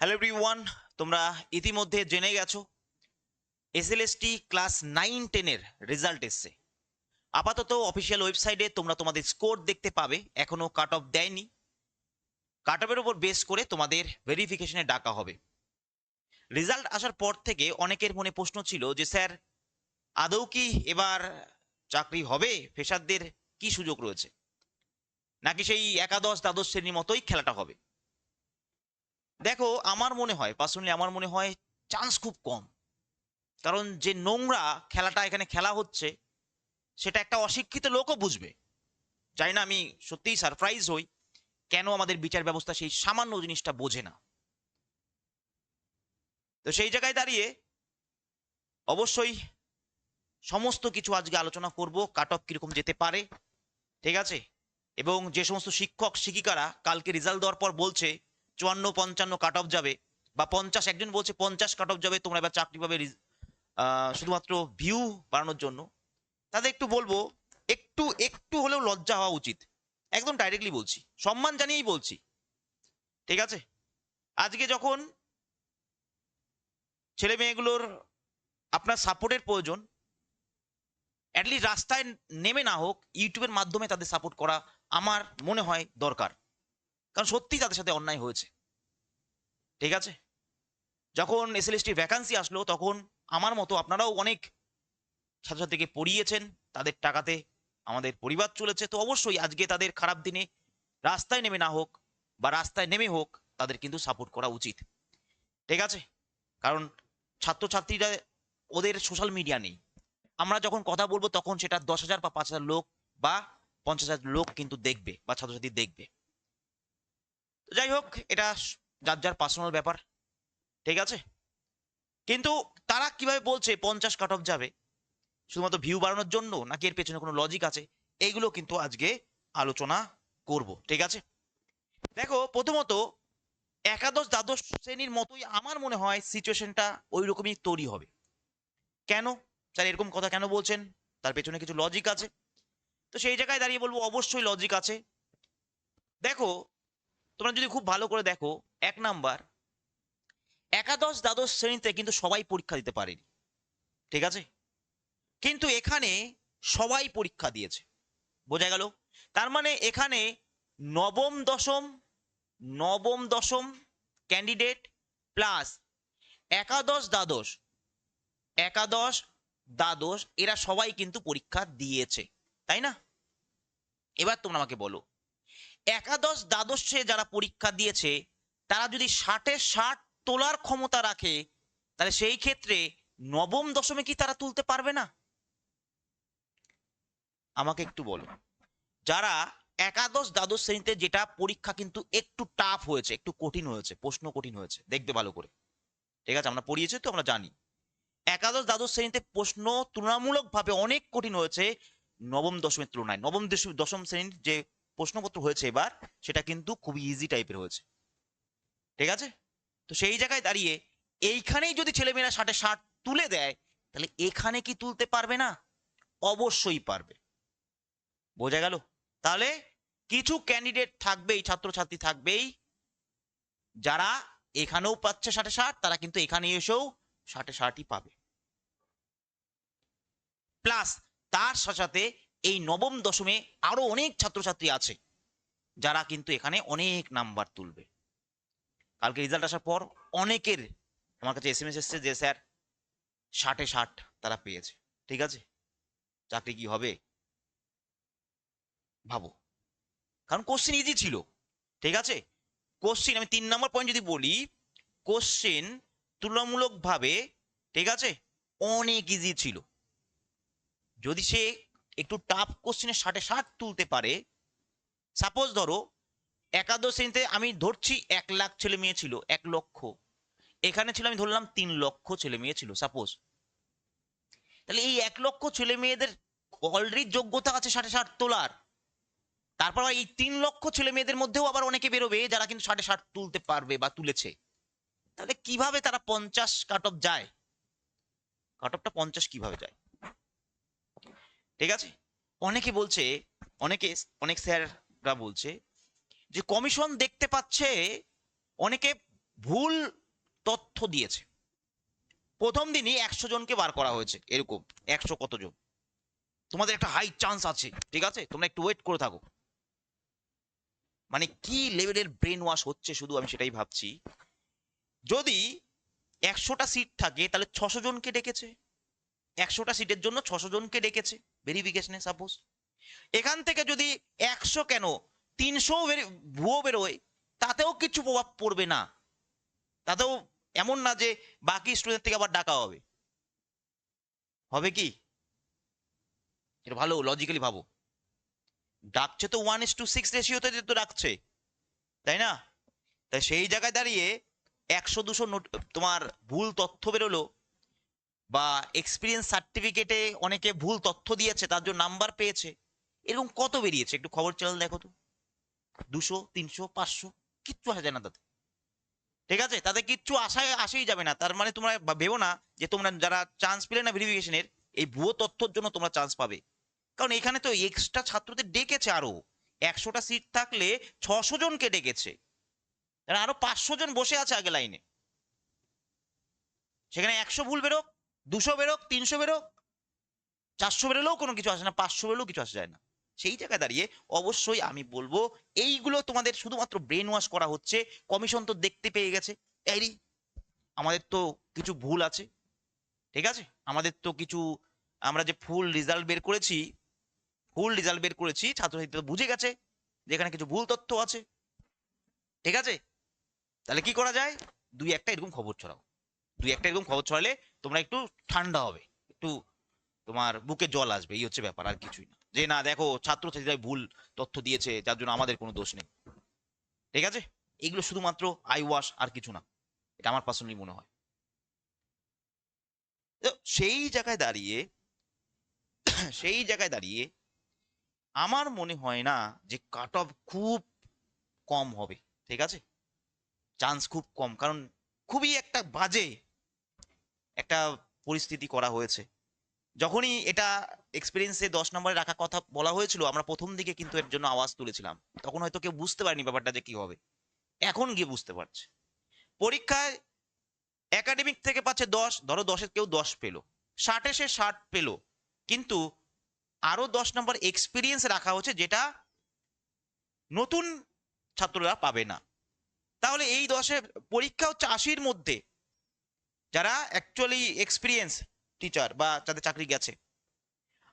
Hello everyone তোমরা ইতিমধ্যে জেনে গেছো এসএলএসটি ক্লাস নাইন টেনের রেজাল্ট এসছে। আপাতত অফিসিয়াল ওয়েবসাইটে তোমরা তোমাদের স্কোর দেখতে পাবে এখনও কাট অফ দেয়নি। কাট অফের উপর বেস করে তোমাদের ভেরিফিকেশনে ডাকা হবে। রেজাল্ট আসার পর থেকে অনেকের মনে প্রশ্ন ছিল যে, স্যার, আদৌ কি এবার চাকরি হবে? ফেসারদের কি সুযোগ রয়েছে? নাকি সেই একাদশ দ্বাদশ শ্রেণির মতোই খেলাটা হবে? দেখো, আমার মনে হয় পার্সোনালি আমার মনে হয় চান্স খুব কম। কারণ যে নোংরা খেলাটা এখানে খেলা হচ্ছে, সেটা একটা অশিক্ষিত লোকও বুঝবে। জানি না আমি সত্যিই সারপ্রাইজ হই, কেন আমাদের বিচার ব্যবস্থা সেই সামান্য জিনিসটা বোঝে না। তো সেই জায়গায় দাঁড়িয়ে অবশ্যই সমস্ত কিছু আজকে আলোচনা করব কাট অফ কীরকম যেতে পারে, ঠিক আছে? এবং যে সমস্ত শিক্ষক, শিক্ষিকারা কালকে রেজাল্ট দেওয়ার পর বলছে চুয়ান্ন পঞ্চান্ন কাট অফ যাবে বা পঞ্চাশ, একজন বলছে পঞ্চাশ কাট অফ যাবে, তোমরা এবার চাকরি পাবে শুধুমাত্র ভিউ বাড়ানোর জন্য। তাদের একটু বলব, একটু একটু হলেও লজ্জা হওয়া উচিত। একদম ডাইরেক্টলি বলছি, সম্মান জানিয়েই বলছি। ঠিক আছে? আজকে যখন ছেলে মেয়েগুলোর আপনার সাপোর্টের প্রয়োজন অ্যাটলিস্ট রাস্তায় নেমে না হোক, ইউটিউবের মাধ্যমে তাদের সাপোর্ট করা আমার মনে হয় দরকার। কারণ সত্যি তাদের সাথে অন্যায় হয়েছে। ঠিক আছে? যখন এসএলএসটি ভ্যাকান্সি আসলো, তখন আমার মতো আপনারাও অনেক ছাত্রছাত্রীকে পড়িয়েছেন, তাদের টাকাতে আমাদের পরিবার চলেছে। তো অবশ্যই আজকে তাদের খারাপ দিনে রাস্তায় নেমে না হোক বা রাস্তায় নেমে হোক, তাদের কিন্তু সাপোর্ট করা উচিত। ঠিক আছে? কারণ ছাত্রছাত্রীরা ওদের সোশ্যাল মিডিয়া নেই। আমরা যখন কথা বলব, তখন সেটা দশ হাজার বা পাঁচ হাজার লোক বা পঞ্চাশ হাজার লোক কিন্তু দেখবে বা ছাত্রছাত্রী দেখবে। যাই হোক, এটা যার যার পার্সোনাল ব্যাপার, ঠিক আছে? কিন্তু তারা কীভাবে বলছে পঞ্চাশ কাট অফ যাবে? শুধুমাত্র ভিউ বাড়ানোর জন্য নাকি এর পেছনে কোনো লজিক আছে? এইগুলো কিন্তু আজকে আলোচনা করব, ঠিক আছে? দেখো, প্রথমত একাদশ, দ্বাদশ শ্রেণির মতোই আমার মনে হয় সিচুয়েশনটা ওই রকমই তৈরি হবে। কেন? স্যার এরকম কথা কেন বলছেন? তার পেছনে কিছু লজিক আছে। তো সেই জায়গায় দাঁড়িয়ে বলব, অবশ্যই লজিক আছে। দেখো তোমরা যদি খুব ভালো করে দেখো, এক নাম্বার, একাদশ দ্বাদশ শ্রেণীতে কিন্তু সবাই পরীক্ষা দিতে পারেনি। ঠিক আছে? কিন্তু এখানে সবাই পরীক্ষা দিয়েছে। বোঝা গেল? তার মানে এখানে নবম দশম নবম দশম ক্যান্ডিডেট প্লাস একাদশ দ্বাদশ একাদশ দ্বাদশ এরা সবাই কিন্তু পরীক্ষা দিয়েছে। তাই না? এবার তোমরা আমাকে বলো একাদশ দ্বাদশে যারা পরীক্ষা দিয়েছে, তারা যদি ষাটে ষাট তোলার ক্ষমতা রাখে, তাহলে সেই ক্ষেত্রে নবম দশমে কি তারা তুলতে পারবে না? আমাকে একটু বলো। যারা একাদশ দ্বাদশ শ্রেণীতে যেটা পরীক্ষা কিন্তু একটু টাফ হয়েছে, একটু কঠিন হয়েছে, প্রশ্ন কঠিন হয়েছে দেখবে ভালো করে। ঠিক আছে, আমরা পড়িয়েছি তো, আমরা জানি। একাদশ দ্বাদশ শ্রেণীতে প্রশ্ন তুলনামূলকভাবে অনেক কঠিন হয়েছে নবম দশমের তুলনায়। নবম দশম দশম শ্রেণির যে প্রশ্নপত্র হয়েছে এবার, সেটা কিন্তু খুবই ইজি টাইপের হয়েছে। ঠিক আছে? তো সেই জায়গায় দাঁড়িয়ে এইখানেই যদি ছেলেমেয়েরা ষাটে ষাট তুলে দেয়, তাহলে এখানে কি তুলতে পারবে না? অবশ্যই পারবে। বোঝা গেল? তাহলে কিছু ক্যান্ডিডেট থাকবেই, ছাত্রছাত্রী থাকবেই, যারা এখানেও পাচ্ছে ষাটে ষাট, তারা কিন্তু এখানে এসেও ষাটে ষাটই পাবে। প্লাস তার সাথে সাথে এই নবম দশমে আরও অনেক ছাত্রছাত্রী আছে, যারা কিন্তু এখানে অনেক নাম্বার তুলবে। কালকে রেজাল্ট আসার পর অনেকের, আমার কাছে এস এম এস এসছে যে, স্যার, ষাটে ষাট তারা পেয়েছে, ঠিক আছে? চাকরি কি হবে? ভাবো। কারণ কোশ্চেন ইজি ছিল, ঠিক আছে? কোশ্চেন আমি তিন নম্বর পয়েন্ট যদি বলি কোশ্চেন তুলনামূলকভাবে, ঠিক আছে? অনেক ইজি ছিল। যদি সে একটু টাফ কোশ্চেনের ষাটে ষাট তুলতে পারে। সাপোজ ধরো, একাদশ শ্রেণীতে আমি ধরছি এক লাখ ছেলে মেয়ে ছিল, এক লক্ষ। এখানে ছিল আমি ধরলাম তিন লক্ষ ছেলে মেয়ে ছিল সাপোজ তাহলে এই এক লক্ষ ছেলে মেয়েদের অলরেডি যোগ্যতা আছে ষাটে ষাট তোলার। তারপর এই তিন লক্ষ ছেলে মেয়েদের মধ্যেও আবার অনেকে বেরোবে যারা কিন্তু ষাটে ষাট তুলতে পারবে বা তুলেছে। তাহলে কীভাবে তারা পঞ্চাশ কাট অফ যায়? কাট অফটা পঞ্চাশ কীভাবে যায়? ঠিক আছে? অনেকে বলছে, অনেকে, অনেক স্যাররা বলছে যে কমিশন দেখতে পাচ্ছে অনেকে ভুল তথ্য দিয়েছে। প্রথম দিনই একশো জনকে বার করা হয়েছে এরকম, একশো কতজন তোমাদের একটা হাই চান্স আছে, ঠিক আছে? তোমরা একটু ওয়েট করে থাকো। মানে কি লেভেলের ব্রেন ওয়াশ হচ্ছে শুধু আমি সেটাই ভাবছি। যদি একশোটা সিট থাকে, তাহলে ছশো জনকে ডেকেছে। একশোটা সিটের জন্য ছশো জনকে ডেকেছে। ভেরিফিকেশনে সাপোজ এখান থেকে যদি একশো কেন তিনশো ভুয়ো বেরোয়, তাতেও কিছু প্রভাব পড়বে না। তাতেও এমন না যে বাকি স্টুডেন্ট থেকে আবার ডাকা হবে। হবে কি? এটা ভালো লজিক্যালি ভাবো। ডাকছে তো ওয়ান ইস টু সিক্স রেশিওতে তো ডাকছে, তাই না? তাই সেই জায়গায় দাঁড়িয়ে একশো, দুশো নোট তোমার ভুল তথ্য বেরোলো বা এক্সপিরিয়েন্স সার্টিফিকেটে অনেকে ভুল তথ্য দিয়েছে, তার জন্য নাম্বার পেয়েছে। এরকম কত বেরিয়েছে? একটু খবর চ্যানেল দেখো তো। দুশো, তিনশো, পাঁচশো, কিচ্ছু আসা যায় না তাতে। ঠিক আছে? তাতে কিচ্ছু আশায়, আসেই যাবে না। তার মানে তোমরা ভেবো না যে তোমরা যারা চান্স পেলে না ভেরিফিকেশনের এই ভুয়ো তথ্যর জন্য তোমরা চান্স পাবে। কারণ এখানে তো এক্সট্রা ছাত্রদের ডেকেছে আরও। একশোটা সিট থাকলে ছশো জনকে ডেকেছে। আরও পাঁচশো জন বসে আছে আগে লাইনে সেখানে একশো ভুল বেরোক দুশো বেরোক, তিনশো বেরোক, চারশো বেরোলেও কোনো কিছু আসে না, পাঁচশো বেরোলেও কিছু আসে যায় না। সেই জায়গায় দাঁড়িয়ে অবশ্যই আমি বলব, এইগুলো তোমাদের শুধুমাত্র ব্রেন ওয়াশ করা হচ্ছে কমিশন তো দেখতে পেয়ে গেছে। এই আমাদের তো কিছু ভুল আছে, ঠিক আছে? আমাদের তো কিছু, আমরা যে ফুল রেজাল্ট বের করেছি ফুল রেজাল্ট বের করেছি, ছাত্রছাত্রী তো বুঝে গেছে যে এখানে কিছু ভুল তথ্য আছে, ঠিক আছে? তাহলে কি করা যায়? দুই একটা এরকম খবর ছড়াও। দুই একটা এরকম খবর ছড়ালে তোমরা একটু ঠান্ডা হবে, একটু তোমার বুকে জল আসবে, এই হচ্ছে ব্যাপার, আর কিছুই না। যে না, দেখো ছাত্রছাত্রীরা ভুল তথ্য দিয়েছে, যার জন্য আমাদের কোনো দোষ নেই। ঠিক আছে? এগুলো শুধুমাত্র আই ওয়াশ আর কিছু না। এটা আমার পার্সোনালি মনে হয়। সেই জায়গায় দাঁড়িয়ে, সেই জায়গায় দাঁড়িয়ে আমার মনে হয় না যে কাট অফ খুব কম হবে। ঠিক আছে? চান্স খুব কম। কারণ খুবই একটা বাজে একটা পরিস্থিতি করা হয়েছে। যখনই এটা এক্সপিরিয়েন্সে দশ নম্বরে রাখা কথা বলা হয়েছিল, আমরা প্রথম দিকে কিন্তু এর জন্য আওয়াজ তুলেছিলাম। তখন হয়তো কেউ বুঝতে পারেনি ব্যাপারটা যে কি হবে। এখন গিয়ে বুঝতে পারছে। পরীক্ষায় একাডেমিক থেকে পাচ্ছে দশ, ধরো দশের কেউ দশ পেল। ষাটে সে ষাট পেল। কিন্তু আরও দশ নম্বর এক্সপিরিয়েন্স রাখা হচ্ছে যেটা নতুন ছাত্ররা পাবে না। তাহলে এই দশে পরীক্ষা হচ্ছে আশির মধ্যে। যারা অ্যাকচুয়ালি এক্সপিরিয়েন্স টিচার বা যাদের চাকরি গেছে।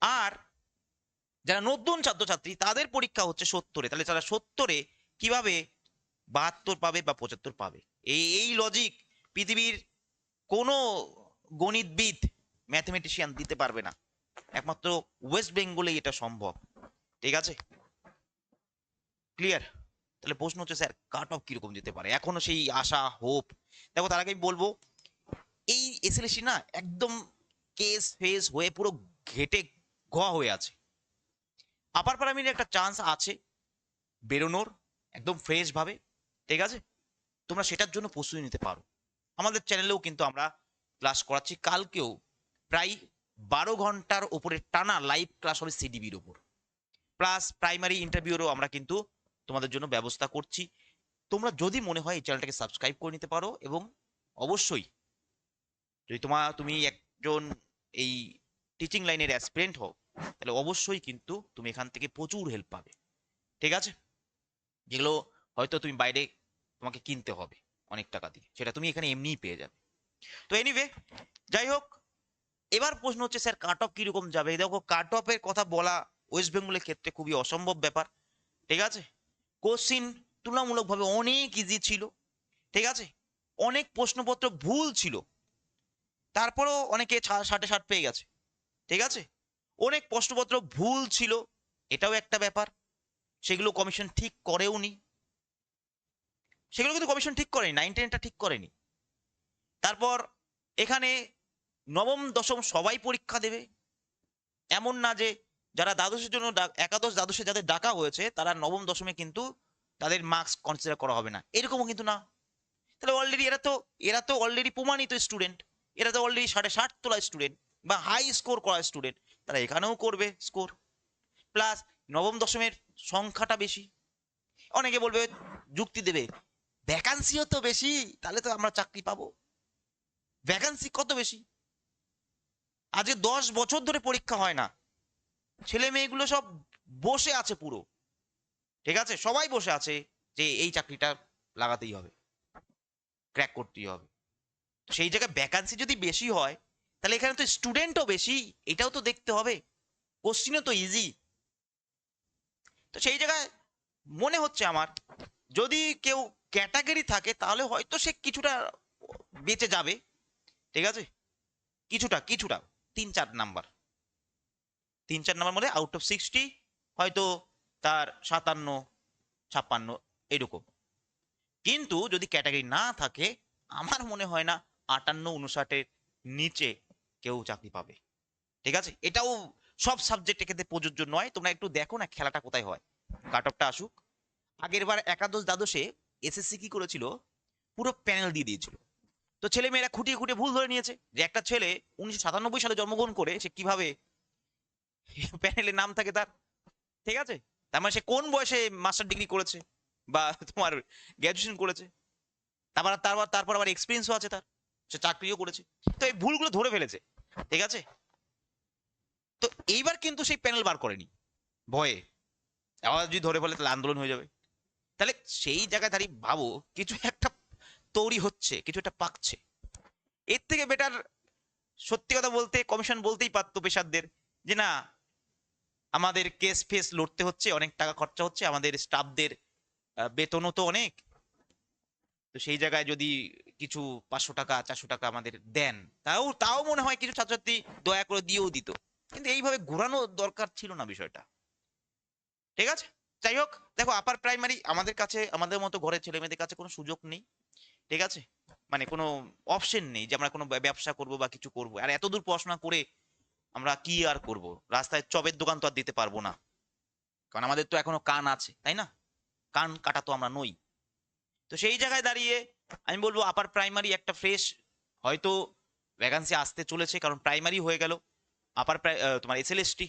আর যারা নতুন ছাত্রছাত্রী, তাদের পরীক্ষা হচ্ছে সত্তরে। তাহলে তারা সত্তরে কীভাবে বাহাত্তর পাবে বা পঁচাত্তর পাবে? এই এই লজিক পৃথিবীর কোনো গণিতবিদ ম্যাথমেটিশিয়ান দিতে পারবে না। একমাত্র ওয়েস্ট বেঙ্গলে এটা সম্ভব। ঠিক আছে? ক্লিয়ার তাহলে প্রশ্ন হচ্ছে, স্যার কাট অফ কীরকম যেতে পারে? এখনও সেই আশা হোপ দেখো, তার আগে বলব এই এসএলসি না একদম কেস ফেস হয়ে পুরো ঘেটে ঘোয়া হয়ে আছে। আপার প্রাইমারির একটা চান্স আছে বেরোনোর, একদম ফ্রেশ ভাবে, ঠিক আছে? তোমরা সেটার জন্য প্রস্তুতি নিতে পারো। আমাদের চ্যানেলেও কিন্তু আমরা ক্লাস করাচ্ছি, কালকেও প্রায় বারো ঘণ্টার উপরে টানা লাইভ ক্লাস হবে সিডিবির উপর। প্লাস প্রাইমারি ইন্টারভিউরও আমরা কিন্তু তোমাদের জন্য ব্যবস্থা করছি। তোমরা যদি মনে হয় এই চ্যানেলটাকে সাবস্ক্রাইব করে নিতে পারো এবং অবশ্যই যদি তোমার তুমি একজন এই টিচিং লাইনের অ্যাসপিরেন্ট হও, তাহলে অবশ্যই কিন্তু তুমি এখান থেকে প্রচুর হেল্প পাবে। ঠিক আছে? যেগুলো হয়তো তুমি বাইরে তোমাকে কিনতে হবে অনেক টাকা দিয়ে। সেটা তুমি এখানে এমনিই পেয়ে যাবে। তো এনিওয়ে যাই হোক, এবার প্রশ্ন হচ্ছে, স্যার কাট অফ কীরকম যাবে? দেখো কাট অফের কথা বলা ওয়েস্ট বেঙ্গলের ক্ষেত্রে খুবই অসম্ভব ব্যাপার। ঠিক আছে? কোশ্চিন তুলনামূলকভাবে অনেক ইজি ছিল। ঠিক আছে? অনেক প্রশ্নপত্র ভুল ছিল। তারপরেও অনেকে ষাটে ষাট পেয়ে গেছে। ঠিক আছে? অনেক প্রশ্নপত্র ভুল ছিল, এটাও একটা ব্যাপার। সেগুলো কমিশন ঠিক করেও নি। সেগুলো কিন্তু কমিশন ঠিক করেনি নাইন টেনটা ঠিক করেনি। তারপর এখানে নবম, দশম সবাই পরীক্ষা দেবে। এমন না যে যারা দ্বাদশের জন্য একাদশ দ্বাদশে যাদের ডাকা হয়েছে, তারা নবম, দশমে কিন্তু তাদের মার্কস কনসিডার করা হবে না। এরকমও কিন্তু না। তাহলে অলরেডি এরা তো এরা তো অলরেডি প্রমাণিত স্টুডেন্ট এরা তো অলরেডি সাড়ে ষাট তোলা স্টুডেন্ট বা হাই স্কোর করা স্টুডেন্ট তারা এখানেও করবে স্কোর প্লাস নবম, দশমের সংখ্যাটা বেশি। অনেকে বলবে, যুক্তি দেবে ভ্যাকান্সিও তো বেশি, তাহলে তো আমরা চাকরি পাবো। ভ্যাকান্সি কত বেশি? আজকে দশ বছর ধরে পরীক্ষা হয় না। ছেলে মেয়েগুলো সব বসে আছে পুরো। ঠিক আছে? সবাই বসে আছে যে এই চাকরিটা লাগাতেই হবে। ক্র্যাক করতেই হবে। তো সেই জায়গায় ভ্যাকান্সি যদি বেশি হয়, তাহলে এখানে তো স্টুডেন্টও বেশি, এটাও তো দেখতে হবে। কোশ্চিনও তো ইজি তো সেই জায়গায় মনে হচ্ছে আমার, যদি কেউ ক্যাটাগরি থাকে, তাহলে হয়তো সে কিছুটা বেঁচে যাবে। ঠিক আছে? কিছুটা কিছুটা, তিন চার নাম্বার তিন চার নাম্বার মধ্যে আউট অফ সিক্সটি হয়তো তার সাতান্ন, ছাপ্পান্ন, এরকম। কিন্তু যদি ক্যাটাগরি না থাকে, আমার মনে হয় না আটান্ন উনষাটের নিচে কেউ চাকরি পাবে। ঠিক আছে? এটাও সব সাবজেক্টের ক্ষেত্রে প্রযোজ্য নয়। তোমরা একটু দেখো না খেলাটা কোথায় হয়। কাট অফটা আসুক। আগের বার একাদশ দ্বাদশে এসএসসি কি করেছিল? পুরো প্যানেল দিয়ে দিয়েছিল। তো ছেলে মেয়েরা খুঁটিয়ে খুঁটিয়ে ভুল ধরে নিয়েছে যে একটা ছেলে উনিশশো সাতানব্বই সালে জন্মগ্রহণ করে সে কীভাবে প্যানেলে নাম থাকে তার? ঠিক আছে? তার মানে সে কোন বয়সে মাস্টার ডিগ্রি করেছে? বা তোমার গ্র্যাজুয়েশন করেছে? তারপর তারপর তারপর আবার এক্সপিরিয়েন্সও আছে তার। সে চাকরিও করেছে। তো এই ভুলগুলো ধরে ফেলেছে। ঠিক আছে? তো এইবার কিন্তু সেই প্যানেল বার করেনি। ভয়ে। আবার যদি ধরে ফেলে, তাহলে আন্দোলন হয়ে যাবে। তাহলে সেই জায়গায় দাঁড়িয়ে ভাবো, কিছু একটা তৈরি হচ্ছে, কিছু একটা পাকছে। এর থেকে বেটার সত্যি কথা বলতে কমিশন বলতেই পারতো পেশারদের যে, না, আমাদের কেস ফেস লড়তে হচ্ছে, অনেক টাকা খরচা হচ্ছে, আমাদের স্টাফদের বেতনও তো অনেক তো সেই জায়গায় যদি কিছু পাঁচশো টাকা, চারশো টাকা আমাদের দেন, তাও তাও মনে হয় কিছু ছাত্রছাত্রী দয়া করে দিয়েও দিত। কিন্তু এইভাবে ঘোরানো দরকার ছিল না বিষয়টা। ঠিক আছে? যাই হোক, দেখো আপার প্রাইমারি আমাদের কাছে, আমাদের মতো ঘরের ছেলে মেয়েদের কাছে কোনো সুযোগ নেই। ঠিক আছে? মানে কোনো অপশন নেই যে আমরা কোনো ব্যবসা করব বা কিছু করব। আর এত দূর পড়াশোনা করে আমরা কি আর করব? রাস্তায় চবের দোকান তো আর দিতে পারব না। কারণ আমাদের তো এখনও কান আছে, তাই না? কান কাটা তো আমরা নই। তো সেই জায়গায় দাঁড়িয়ে আমি বলব আপার প্রাইমারি একটা ফ্রেশ হয়তো ভ্যাকান্সি আসতে চলেছে, কারণ প্রাইমারি হয়ে গেল আপার তোমার এসএলএসটি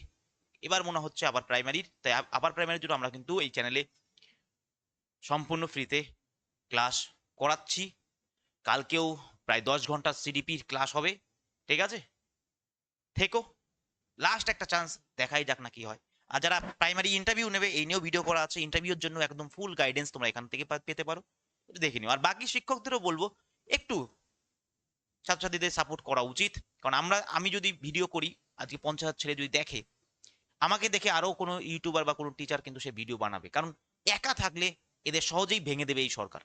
এবার মনে হচ্ছে আবার প্রাইমারির তাই আপার প্রাইমারির জন্য আমরা কিন্তু এই চ্যানেলে সম্পূর্ণ ফ্রিতে ক্লাস করাচ্ছি। কালকেও প্রায় দশ ঘণ্টা সিডিপির ক্লাস হবে, ঠিক আছে? থেকো লাস্ট একটা চান্স দেখাই যাক না কি হয়। আর যারা প্রাইমারি ইন্টারভিউ নেবে, এই নিয়েও ভিডিও করা আছে ইন্টারভিউর জন্য একদম ফুল গাইডেন্স তোমরা এখান থেকে পেতে পারো। দেখে নিও। আর বাকি শিক্ষকদেরও বলব, একটু ছাত্রছাত্রীদের সাপোর্ট করা উচিত। কারণ আমরা, আমি যদি ভিডিও করি, আজকে পঞ্চাশ ছেলে যদি দেখে, আমাকে দেখে আরও কোনো ইউটিউবার বা কোনো টিচার কিন্তু সে ভিডিও বানাবে। কারণ একা থাকলে এদের সহজেই ভেঙে দেবে এই সরকার।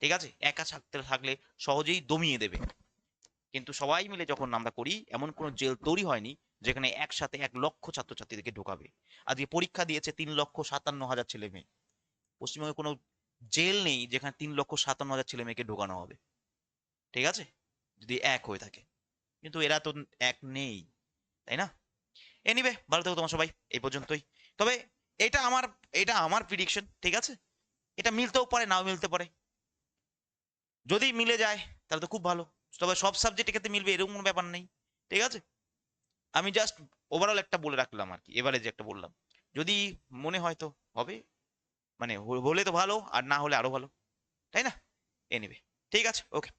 ঠিক আছে? একা থাকতে, থাকলে সহজেই দমিয়ে দেবে। কিন্তু সবাই মিলে যখন আমরা করি, এমন কোনো জেল তৈরি হয়নি, যেখানে একসাথে এক লক্ষ ছাত্রছাত্রীদেরকে ঢোকাবে। আজকে পরীক্ষা দিয়েছে তিন লক্ষ সাতান্ন হাজার ছেলে মেয়ে। পশ্চিমবঙ্গে কোনো জেল নেই যেখানে তিন লক্ষ সাতান্ন হাজার ছেলে মেয়েকে ঢোকানো হবে। ঠিক আছে? যদি এক হয়ে থাকে। কিন্তু এরা তো এক নেই, তাই না? এনিবে ভালো থেকো তোমার সবাই, এই পর্যন্তই। তবে এটা আমার এটা আমার প্রিডিকশন ঠিক আছে? এটা মিলতেও পারে, নাও মিলতে পারে। যদি মিলে যায়, তাহলে তো খুব ভালো। তবে সব সাবজেক্টের ক্ষেত্রে মিলবে, এরকম কোনো ব্যাপার নেই। ঠিক আছে? আমি জাস্ট ওভারঅল একটা বলে রাখলাম আর কি, এবারে যে একটা বললাম। যদি মনে হয় তো, হবে। মানে হলে তো ভালো, আর না হলে আরও ভালো। তাই না? এনিবে ঠিক আছে? ওকে